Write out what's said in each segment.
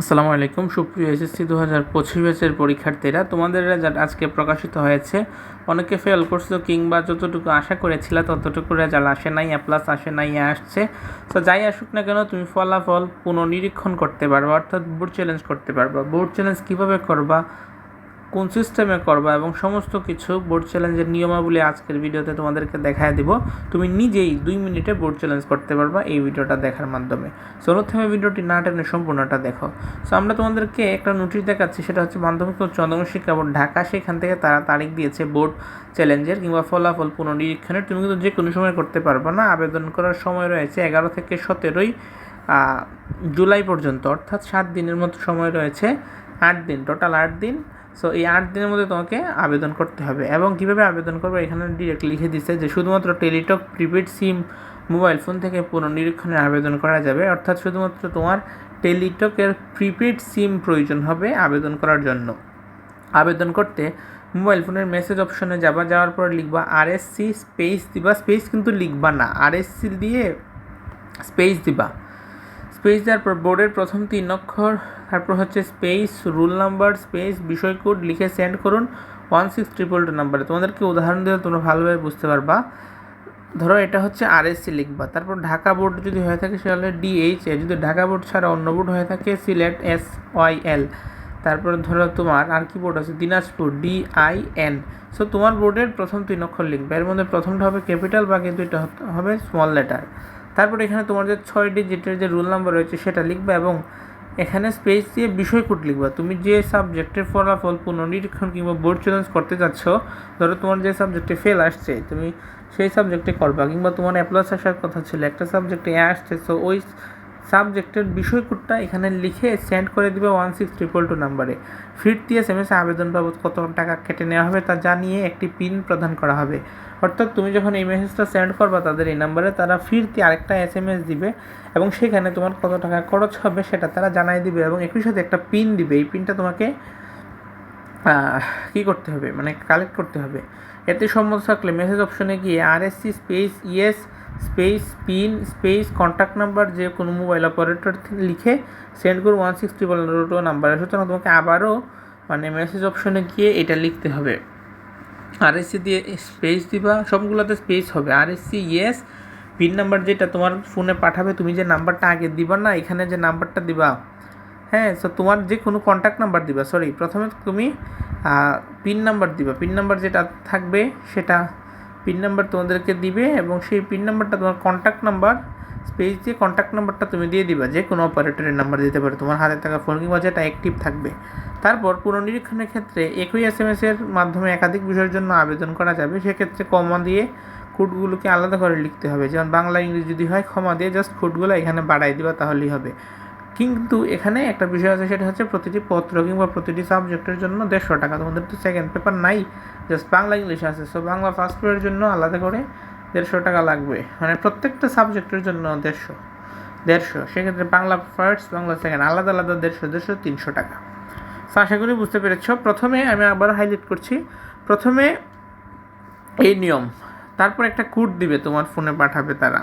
আসসালামু আলাইকুম। সুপ্রিয় এসএসসি দু হাজার পঁচিশ ব্যাচের পরীক্ষার্থীরা, তোমাদের রেজাল্ট আজকে প্রকাশিত হয়েছে। অনেকে ফেল করছিল কিংবা যতটুকু আশা করেছিল ততটুকু রেজাল্ট আসে নাই প্লাস আসে নাই আসছে। তো যাই আসুক না কেন, তুমি ফলাফল পুনর্নিরীক্ষণ করতে পারবা, অর্থাৎ বোর্ড চ্যালেঞ্জ করতে পারবা। বোর্ড চ্যালেঞ্জ কীভাবে করবা? কোন সিস্টেমে করবা এবং সমস্ত কিছু বোর্ড চ্যালেঞ্জের নিয়মাবলী আজকের ভিডিওতে তোমাদেরকে দেখায় দিব। তুমি নিজেই দুই মিনিটে বোর্ড চ্যালেঞ্জ করতে পারবা এই ভিডিওটা দেখার মাধ্যমে। সো প্রথমে ভিডিওটি না টেনে সম্পূর্ণটা দেখো। সো আমরা তোমাদেরকে একটা নোটিশ দেখাচ্ছি, সেটা হচ্ছে মাধ্যমিক ও চন্দ্রময় শিক্ষা বোর্ড ঢাকা, সেখান থেকে তারা তারিখ দিয়েছে বোর্ড চ্যালেঞ্জের কিংবা ফলাফল পুনর্নিরীক্ষণের। তুমি কিন্তু যে কোনো সময় করতে পারবা না। আবেদন করার সময় রয়েছে এগারো থেকে সতেরোই জুলাই পর্যন্ত, অর্থাৎ সাত দিনের মতো সময় রয়েছে, আট দিন টোটাল আট দিন। সো এই আট দিনের মধ্যে তোমাকে আবেদন করতে হবে। এবং কীভাবে আবেদন করবে এখানে ডিরেক্ট লিখে দিচ্ছে যে শুধুমাত্র Teletalk, prepaid SIM, mobile phone থেকে পুনর্নিরীক্ষণের আবেদন করা যাবে। অর্থাৎ শুধুমাত্র তোমার টেলিটকের প্রিপেড সিম প্রয়োজন হবে আবেদন করার জন্য। আবেদন করতে মোবাইল ফোনের মেসেজ অপশনে যাবা, যাওয়ার পর লিখবা আরএসসি স্পেস দিবা। স্পেস কিন্তু লিখবা না, আরএসসি দিয়ে স্পেস দিবা। স্পেস দেওয়ার পর বোর্ডের প্রথম তিন অক্ষর, তারপর হচ্ছে স্পেস, রুল নাম্বার, স্পেস, বিষয় কোড লিখে সেন্ড করুন ওয়ান সিক্স ট্রিপল টু নাম্বারে। তোমাদেরকে উদাহরণ দিলে তোমরা ভালোভাবে বুঝতে পারবা। ধরো এটা হচ্ছে আরএসসি লিখবা। তারপর ঢাকা বোর্ড যদি হয়ে থাকে সেটা ডিএইচ এ যদি ঢাকা বোর্ড ছাড়া অন্য বোর্ড হয়ে থাকে সিলেট এস ওয়াই এল তারপর ধরো তোমার আর কি বোর্ড আছে? Dinajpur D I N so তোমার বোর্ডের প্রথম তিন অক্ষর লিখবে। এর মধ্যে প্রথমটা হবে ক্যাপিটাল বা কিন্তু এটা হবে স্মল লেটার তারপর এখানে তোমার যে ছয় ডিজিটের যে রোল নাম্বার রয়েছে সেটা লিখবে এবং এখানে স্পেস দিয়ে বিষয় কোড লিখবা। তুমি যে সাবজেক্টের ফলাফল পুনর্নিরীক্ষণ কিংবা বোর্ড চ্যালেঞ্জ করতে যাচ্ছ, ধরো তোমার যে সাবজেক্টে ফেল আসছে, তুমি সেই সাবজেক্টে করবা কিংবা তোমার অ্যাপ্লাস আসার কথা ছিল, একটা সাবজেক্টে এ আসছে সো ওই সাবজেক্টের বিষয় কোডটা এখানে লিখে সেন্ড করে দিবে ওয়ান সিক্স ট্রিপল টু নাম্বারে ফিরতি এস এম এস আবেদন বাবদ কত টাকা কেটে নেওয়া হবে তা জানিয়ে একটি পিন প্রদান করা হবে। অর্থাৎ তুমি যখন এই মেসেজটা সেন্ড করবা তাদের এই নাম্বারে তারা ফিরতি আরেকটা এস এম এস দিবে এবং সেখানে তোমার কত টাকা খরচ হবে সেটা তারা জানাই দিবে এবং একই সাথে একটা পিন দিবে। এই পিনটা তোমাকে কী করতে হবে? মানে কালেক্ট করতে হবে। এতে সম্মত থাকলে মেসেজ অপশনে গিয়ে R S C space yes space PIN space contact number যে কোনো মোবাইল অপারেটর লিখে সেন্ড করুন ওয়ান সিক্স ট্রিপল টু নাম্বারে সুতরাং তোমাকে আবারও মানে মেসেজ অপশনে গিয়ে এটা লিখতে হবে। আর সি দিয়ে স্পেস দিবা, সবগুলোতে স্পেস হবে। R C yes PIN number যেটা তোমার ফোনে পাঠাবে, তুমি যে নাম্বারটা আগে দিবা না, এখানে যে নাম্বারটা দিবা হ্যাঁ সো তোমার যে কোনো কন্ট্যাক্ট নাম্বার দিবা। সরি প্রথমে তুমি পিন নাম্বার দিবা। পিন নাম্বার যেটা থাকবে, সেটা পিন নাম্বার তোমাদেরকে দিবে এবং সেই পিন নাম্বারটা তোমার কন্ট্যাক্ট নাম্বার স্পেস দিয়ে কন্ট্যাক্ট নাম্বারটা তুমি দিয়ে দিবা। যে কোনো অপারেটরের নাম্বার দিতে পারে। তোমার হাতে থাকা ফোন কিংবা যেটা অ্যাক্টিভ থাকবে। তারপর পুনর্নিরীক্ষণের ক্ষেত্রে একই এস এম এসের মাধ্যমে একাধিক বিষয়ের জন্য আবেদন করা যাবে। সেক্ষেত্রে কমা দিয়ে কোডগুলোকে আলাদা করে লিখতে হবে। যেমন বাংলা, ইংরেজি যদি হয় ক্ষমা দিয়ে জাস্ট কোডগুলো এখানে বাড়াই দিবা, তাহলেই হবে। কিন্তু এখানে একটা বিষয় আছে, সেটা হচ্ছে প্রতিটি পত্র কিংবা প্রতিটি সাবজেক্টের জন্য দেড়শো টাকা। তোমাদের তো সেকেন্ড পেপার নাই জাস্ট বাংলা ইংলিশ আছে। সো বাংলা ফার্স্ট পেপারের জন্য আলাদা করে দেড়শো টাকা লাগবে। মানে প্রত্যেকটা সাবজেক্টের জন্য দেড়শো দেড়শো। সেক্ষেত্রে বাংলা ফার্স্ট বাংলা সেকেন্ড আলাদা আলাদা দেড়শো দেড়শো, তিনশো টাকা। সো আশা করি বুঝতে পেরেছ। প্রথমে আমি আবার হাইলাইট করছি। প্রথমে এই নিয়ম, তারপর একটা কোড দিবে তোমার ফোনে পাঠাবে তারা।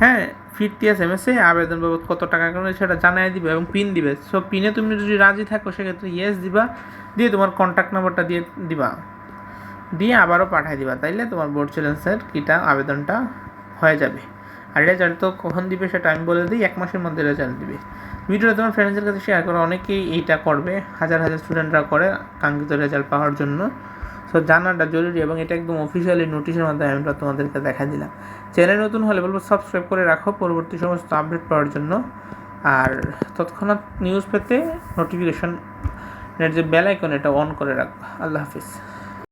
হ্যাঁ ফিরতি এস এম এসে আবেদন বাবদ কত টাকা করে সেটা জানাই দিবে এবং পিন দিবে। সো পিনে তুমি যদি রাজি থাকো, সেক্ষেত্রে ইয়েস দিবা। দিয়ে তোমার কন্ট্যাক্ট নাম্বারটা দিয়ে দিবা। দিয়ে আবারও পাঠিয়ে দিবা। তাইলে তোমার বোর্ড চ্যালেঞ্জের কিটা আবেদনটা হয়ে যাবে। আর রেজাল্ট তো কখন দিবে সেটা আমি বলে দিই, এক মাসের মধ্যে রেজাল্ট দিবে। ভিডিওটা তোমার ফ্রেন্ডসদের কাছে শেয়ার করো। অনেকেই এইটা করবে। হাজার হাজার স্টুডেন্টরা করে কাঙ্ক্ষিত রেজাল্ট পাওয়ার জন্য। সো জানাটা জরুরি এবং এটা একদম অফিসিয়ালি নোটিশের মাধ্যমে আমরা তোমাদেরকে দেখা দিলাম। চ্যানেল নতুন হলে বলব সাবস্ক্রাইব করে রাখো, পরবর্তী সমস্ত আপডেট পাওয়ার জন্য। আর তৎক্ষণাৎ নিউজ পেতে নোটিফিকেশন যে বেল আইকন এটা অন করে রাখবা আল্লাহ হাফিজ।